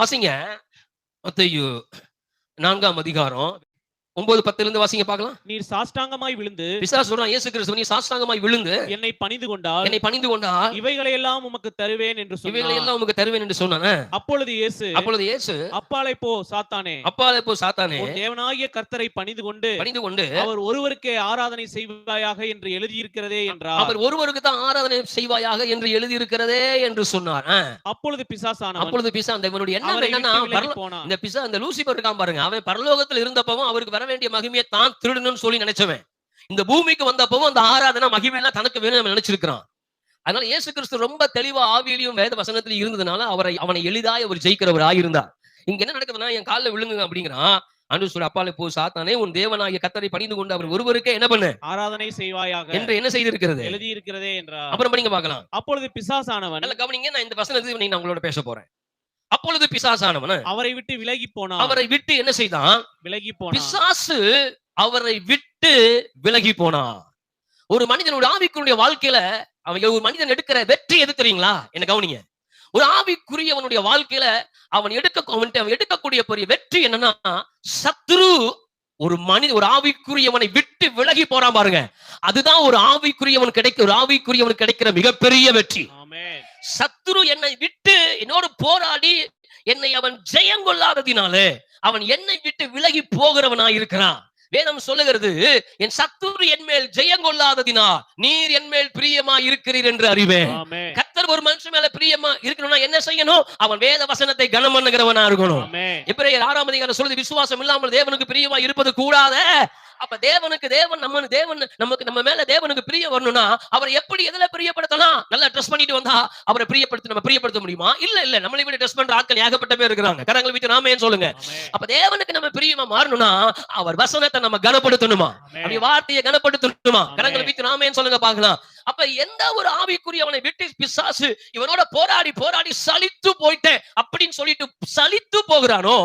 வாசிங்க. மத்தையு நான்காம் அதிகாரம் ஒன்பது பத்துல இருந்து வாசிங்க பார்க்கலாம். நீர் சாஷ்டாங்கமாய் விழுந்து பிசாசு சொல்றான் இயேசு கிறிஸ்து நீ சாஷ்டாங்கமாய் விழுந்து என்னை பணிந்து கொண்டால் என்னை பணிந்து கொண்டா இவைகளை எல்லாம் உமக்கு தருவேன் என்று இவைகளை சொன்னார் எல்லாம் உமக்கு தருவேன் என்று சொன்னானே அப்பொழுது இயேசு அப்பொழுது இயேசு அப்பாலை போ சாத்தானே. அப்பாலே போ சாத்தானே. தேவனாகிய கர்த்தரை பணிந்து கொண்டு பணிந்து கொண்டு அவர் ஒருவருக்கே ஆராதனை செய்வாயாக என்று எழுதியிருக்கிறதே என்றார். அவர் ஒருவருக்கு தான் ஆராதனை செய்வாயாக என்று எழுதியிருக்கிறதே என்று சொன்னார். அப்பொழுது பிசாசானவன் அப்பொழுது பிசா அந்த இவனுடைய அவரை என்னன்னா இந்த பிசா இந்த லூசிபர் இருக்கான் பாருங்க அவன் பரலோகத்தில் இருந்தப்பவும் அவருக்கு வர வேண்டிய மகிமையை தான் திருடணும்னு சொல்லி நினைச்சவன். இந்த பூமிக்கு வந்தப்பவும் அந்த ஆராதனை மகிமையெல்லாம் தனக்கு வேணும் நினைச்சிருக்கிறான். அதனால இயேசு கிறிஸ்து ரொம்ப தெளிவா ஆவியிலையும் வேத வசனத்திலும் இருந்ததுனால அவரை அவனை எளிதாய் அவர் ஜெயிக்கிறவர் ஆயிருந்தார். இங்க என்ன நடக்குதுன்னா என் காலில் விழுங்குங்க அப்படிங்கிறான். அன்று சொல்லி அப்பாலே போ சாத்தானே உன் தேவனாகிய கத்தரை பணிந்து கொண்டு அவர் ஒருவருக்கே என்ன பண்ணு? ஆராதனை செய்வாயாக. என்று என்ன செய்திருக்கிறது? எழுதியிருக்கிறதே என்றார். அப்புறம் படிங்க பார்க்கலாம். அப்பொழுது பிசாசானவன் நல்ல கவனிங்க நான் இந்த வசனத்தை நான் உங்களோட பேச போறேன். அப்பொழுது பிசாசானவன் அவரை விட்டு விலகி போனான். அவரை விட்டு என்ன செய்தான்? விலகி போனான். பிசாசு அவரை விட்டு விலகி போனான். ஒரு மனிதனுடைய ஆவிக்குரிய வாழ்க்கையில அவன் ஒரு மனிதன் எடுக்கிற வெற்றி எது தெரியுங்களா? என்ன கவனிங்க. ஒரு ஆவிக்குரியவனுடைய வாழ்க்கையில அவன் எடுக்க அவன் எடுக்கக்கூடிய பெரிய வெற்றி என்னன்னா சத்ரு ஒரு மனித ஒரு ஆவிக்குரியவனை விட்டு விலகி போறான் பாருங்க. அதுதான் ஒரு ஆவிக்குரியவன் கிடைக்க ஒரு ஆவிக்குரியவனுக்கு கிடைக்கிற மிகப்பெரிய வெற்றி. சத்துரு என்னை விட்டு என்னோடு போராடி என்னை அவன் ஜெயங்கொள்ளாததினாலே அவன் என்னை விட்டு விலகி போகிறவனாய் இருக்கிறான். வேதம் சொல்லுகிறது என் சத்துரு என் மேல் ஜெயங்கொள்ளாததினா நீர் என் மேல் பிரியமா இருக்கிறீர் என்று அறிவேன். கத்தர் ஒரு மனுஷன் மேல பிரியமா இருக்கணும்னா என்ன செய்யணும்? அவன் வேத வசனத்தை கனம் பண்ணுகிறவனா இருக்கணும். எபிரேயர் ஆறாம் அதிகாரம் சொல்லுது விசுவாசம் இல்லாமல் தேவனுக்கு பிரியமா இருப்பது கூடாத அப்ப தேவனுக்கு தேவன் நம்ம தேவன் நமக்கு நம்ம மேல தேவனுக்கு பிரிய வரணும்னா அவரை எப்படி எதுல பிரியப்படுத்தலாம்? நல்லா ட்ரெஸ் பண்ணிட்டு வந்தா அவரை பிரியப்படுத்த நம்ம பிரியப்படுத்த முடியுமா? இல்ல இல்ல. நம்மளை விட ட்ரெஸ் பண்ற ஆட்கள் ஏகப்பட்ட பேர் இருக்கிறாங்க. கரங்கள் வீட்டு நாம ஏன் சொல்லுங்க? அப்ப தேவனுக்கு நம்ம பிரியமா மாறணும்னா அவர் வசனத்தை நம்ம கனப்படுத்தணுமா? அப்படி வார்த்தையை கனப்படுத்தணுமா. கரங்கள் வீட்டு நாம ஏன் சொல்லுங்க பார்க்கலாம். அப்ப எந்த ஒரு ஆவிக்குரியவனை விட்டு பிசாசு இவனோட போராடி போராடி சலித்து போயிட்டேன் அப்படின்னு சொல்லிட்டு சலித்து போகிறானோ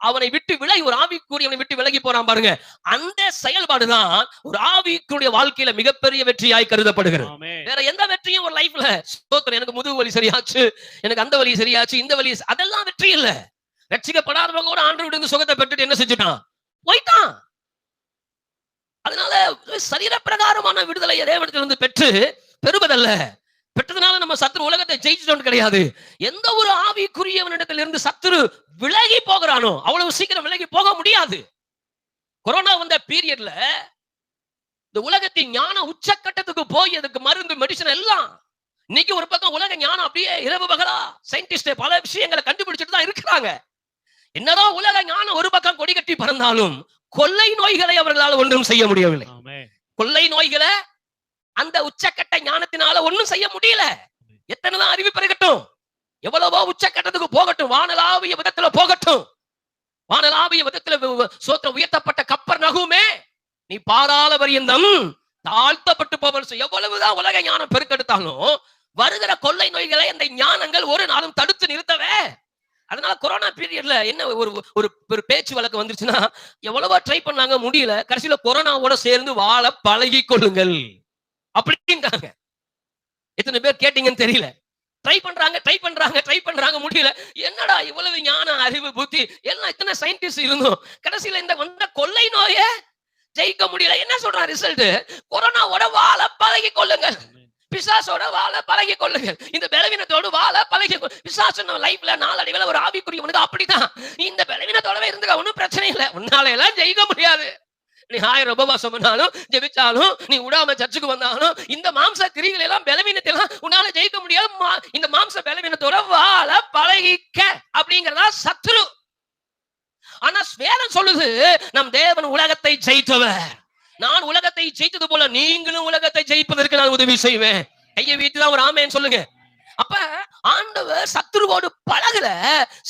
அவனை விட்டு விலகி ஒரு ஆவிக்குரியவனை விட்டு விலகி போறான் பாருங்க. அந்த செயல்பாடுதான் ஒரு ஆவிக்குரிய வாழ்க்கையில மிகப்பெரிய வெற்றியாய் கருதப்படுகிறது. வேற எந்த வெற்றியும் ஒரு லைஃப்ல ஸ்தோத்திரம் எனக்கு முதுகு வலி சரியாச்சு எனக்கு அந்த வலி சரியாச்சு இந்த வலி அதெல்லாம் வெற்றி இல்ல. ரட்சிக்கப்படாதவங்க கூட ஆண்டு விட்டு சுகத்தை பெற்றுட்டு என்ன செஞ்சுட்டான்? போயிட்டான். அதனால சரீர பிரகாரமான விடுதலை இறைவனத்திலிருந்து பெற்று பெறுவதல்ல. பெற்றதுனால நம்ம சத்துரு உலகத்தை ஜெயிச்சிட்டோம் கிடையாது. எந்த ஒரு ஆவிக்குரியவனிடத்தில் இருந்து சத்துரு விலகி போகிறானோ அவ்வளவு சீக்கிரம் விலகி போக முடியாது. கொரோனா வந்த பீரியட்ல இந்த உலகத்தின் ஞான உச்சக்கட்டத்துக்கு போய் அதுக்கு மருந்து மெடிசன் எல்லாம். இன்னைக்கு ஒரு பக்கம் உலக ஞானம் அப்படியே இரவு பகலா சயின்டிஸ்ட் பல விஷயங்களை கண்டுபிடிச்சிட்டு தான் இருக்கிறாங்க. என்னதான் உலக ஞானம் ஒரு பக்கம் கொடி கட்டி பறந்தாலும் கொள்ளை நோய்களை அவர்களால் ஒன்றும் செய்ய முடியவில்லை. கொள்ளை நோய்களை அந்த உச்சக்கட்ட ஞானத்தினால ஒண்ணும் செய்ய முடியல. எத்தனை தான் அறிவு பெருகட்டும்? எவ்வளவோ உச்சக்கட்டத்துக்கு போகட்டும். வானலாவிய விதத்துல போகட்டும். வானலாவிய விதத்துல சோத்திர சோத்திரம் உயர்த்தப்பட்ட கப்பர் நகுமே நீ பாதாள பரியந்தம் தாழ்த்தப்பட்டு போவல் எவ்வளவுதான் உலக ஞானம் பெருக்கெடுத்தாலும் வருகிற கொள்ளை நோய்களை அந்த ஞானங்கள் ஒரு நாளும் தடுத்து நிறுத்தவே அதனால கொரோனா பீரியட்ல என்ன ஒரு ஒரு ஒரு பேச்சு வழக்கு வந்துருச்சுன்னா எவ்வளவோ ட்ரை பண்ணாங்க முடியல. கடைசியில கொரோனாவோட சேர்ந்து வாழ பழகி கொள்ளுங்கள். அப்படின்றாங்க. எத்தனை பேர் கேட்டீங்கன்னு தெரியல. ட்ரை பண்றாங்க ட்ரை பண்றாங்க ட்ரை பண்றாங்க முடியல. என்னடா இவ்வளவு ஞான அறிவு புத்தி? எல்லாம் இத்தனை சயின்டிஸ்ட் இருந்தோம் கடைசியில இந்த வந்த கொள்ளை நோய ஜெயிக்க முடியல. என்ன சொல்றான் ரிசல்ட் கொரோனாவோட வாழ பழகி கொள்ளுங்கள். பிசாசோட வாழ பழகி கொள்ளுங்கள். இந்த பலவீனத்தோடு வாழ பழகி பிசாசு நம்ம லைஃப்ல நாளடைவில் ஒரு ஆவிக்குரியவனுக்கு அப்படிதான் இந்த பலவீனத்தோடவே இருந்துக்க ஒன்றும் பிரச்சனை இல்லை. உன்னால எல்லாம் ஜெயிக்க முடியாது. நீ ஆயிரம் உபவாசம் பண்ணாலும் ஜெபிச்சாலும் நீ விடாம சர்ச்சுக்கு வந்தாலும் இந்த மாம்ச கிரிகள் எல்லாம் பலவீனத்தெல்லாம் உன்னால ஜெயிக்க முடியாது. மா- இந்த மாம்ச பலவீனத்தோட வாழ பழகிக்க அப்படிங்கிறதா சத்ரு ஆனா வேதம் சொல்லுது நம் தேவன் உலகத்தை ஜெயித்தவர். நான் உலகத்தை ஜெயித்தது போல நீங்களும் உலகத்தை ஜெயிப்பதற்கு நான் உதவி செய்வேன். கையை வீட்டுதான் ஒரு ஆமேன்னு சொல்லுங்க. அப்ப ஆண்டவர் சத்துருவோடு பழகல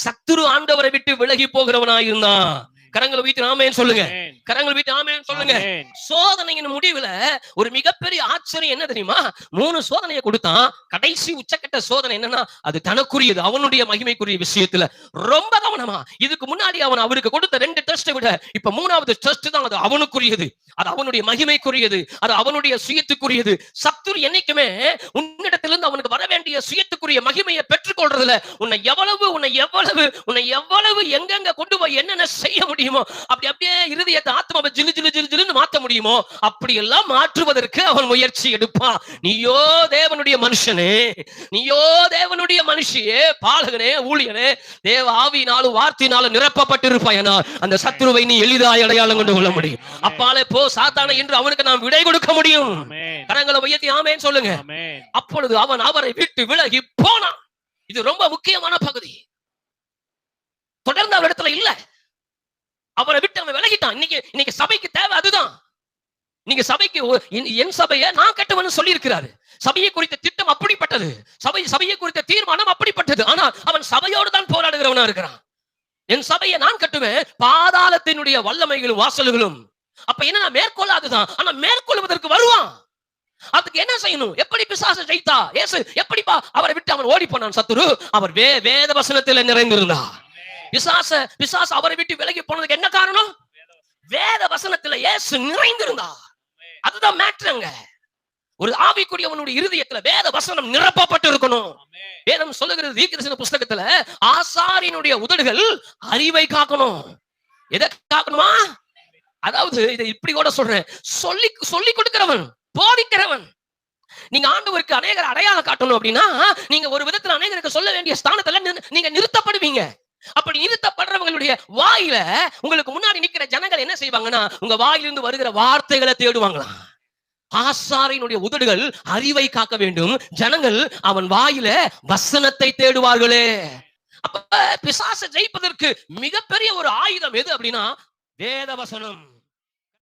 சத்துரு ஆண்டவரை விட்டு விலகி போகிறவனா இருந்தான் கரங்களை வீட்டு ஆமேன்னு சொல்லுங்க. கரங்கள் வீட்டு ஆமேன்னு சொல்லுங்க. சோதனையின் முடிவுல ஒரு மிகப்பெரிய ஆச்சரியம் என்ன தெரியுமா? மூணு சோதனையை கொடுத்தான். கடைசி உச்சக்கட்ட சோதனை என்னன்னா அது தனக்குரியது அவனுடைய மகிமைக்குரிய விஷயத்துல. ரொம்ப கவனமா இதுக்கு முன்னாடி அவன் அவருக்கு கொடுத்த ரெண்டு டெஸ்ட்டை விட இப்ப மூணாவது டெஸ்ட் தான் அது அவனுக்குரியது. அது அவனுடைய மகிமைக்குரியது அது அவனுடைய சுயத்துக்குரியது. சத்துரு என்னைக்குமே உன்னிடத்திலிருந்து அவனுக்கு சுயத்துக்குரிய மகிமையை பெற்றுக்கொள்றதுல உன்னை எவ்வளவு உன்னை எவ்வளவு உன்னை எவ்வளவு எங்கெங்க கொண்டு போய் என்னென்ன செய்ய முடியுமோ அப்படி அப்படியே இருதயத்தை ஆத்மாவை ஜிலு ஜிலு ஜிலு ஜிலுன்னு மாற்ற முடியுமோ அப்படி எல்லாம் மாற்றுவதற்கு அவன் முயற்சி எடுப்பான். நீயோ தேவனுடைய மனுஷனே நீயோ தேவனுடைய மனுஷியே பாலகனே ஊழியனே தேவ ஆவினாலும் வார்த்தையினாலும் நிரப்பப்பட்டிருப்பாயனா அந்த சத்துருவை நீ எளிதாய் அடையாளம் கொண்டு கொள்ள முடியும். அப்பாலே போ சாத்தானே என்று அவனுக்கு நாம் விடை கொடுக்க முடியும். ஆமென். கரங்களை உயர்த்தி ஆமேன்னு சொல்லுங்க. அப்பொழுது அவன் அவரை விட்டு விலகி போனான். இது ரொம்ப முக்கியமான பகுதி. தொடர்ந்து அவர் இடத்துல இல்ல. அவரை விட்டு அவன் விலகிட்டான். இன்னைக்கு இன்னைக்கு சபைக்கு தேவை அதுதான். நீங்க சபைக்கு என்- சபையை நான் கட்டுவேன்னு சொல்லி இருக்கிறாரு சபையை குறித்த திட்டம் அப்படிப்பட்டது. சபை சபையை குறித்த தீர்மானம் அப்படிப்பட்டது. ஆனா அவன் சபையோடு தான் போராடுகிறவனா இருக்கிறான். என் சபையை நான் கட்டுவேன். பாதாளத்தினுடைய வல்லமைகளும் வாசல்களும். அப்ப என்ன மேற்கொள்ளாதுதான் ஆனா மேற்கொள்வதற்கு வருவான். அதுக்கு என்ன செய்யணும்? எப்படி பிசாச ஜெயித்தா? ஏசு எப்படிப்பா அவரை விட்டு அவன் ஓடி போனான் சத்துரு? அவர் வே வேத வசனத்தில் நிறைந்திருந்தா பிசாச பிசாசு அவரை விட்டு விலகி போனதுக்கு என்ன காரணம்? வேத வசனத்துல ஏசு நிறைந்திருந்தா அதுதான் மேட்ருங்க ஒரு ஆவிக்குரியவனுடைய இருதயத்துல வேத வசனம் நிரப்பப்பட்டு இருக்கணும். வேதம் சொல்லுகிறது தீர்க்கதரிசன புஸ்தகத்துல ஆசாரியனுடைய உதடுகள் அறிவை காக்கணும். எதை காக்கணுமா? அதாவது இதை இப்படி கூட சொல்றேன். சொல்லி சொல்லி கொடுக்கிறவன். போதிக்கிறவன். நீங்க ஆண்டவருக்கு அநேகர் அடையாளம் காட்டணும் அப்படின்னா நீங்க ஒரு விதத்துல அநேகருக்கு சொல்ல வேண்டிய ஸ்தானத்துல நீங்க நிறுத்தப்படுவீங்க. அப்படி நிறுத்தப்படுறவங்களுடைய வாயில உங்களுக்கு முன்னாடி நிக்கிற ஜனங்கள் என்ன செய்வாங்கன்னா உங்க வாயிலிருந்து வருகிற வார்த்தைகளை தேடுவாங்களாம். ஆசாரியினுடைய உதடுகள் அறிவை காக்க வேண்டும். ஜனங்கள் அவன் வாயில வசனத்தை தேடுவார்களே. அப்ப பிசாச ஜெயிப்பதற்கு மிகப்பெரிய ஒரு ஆயுதம் எது அப்படின்னா வேத வசனம்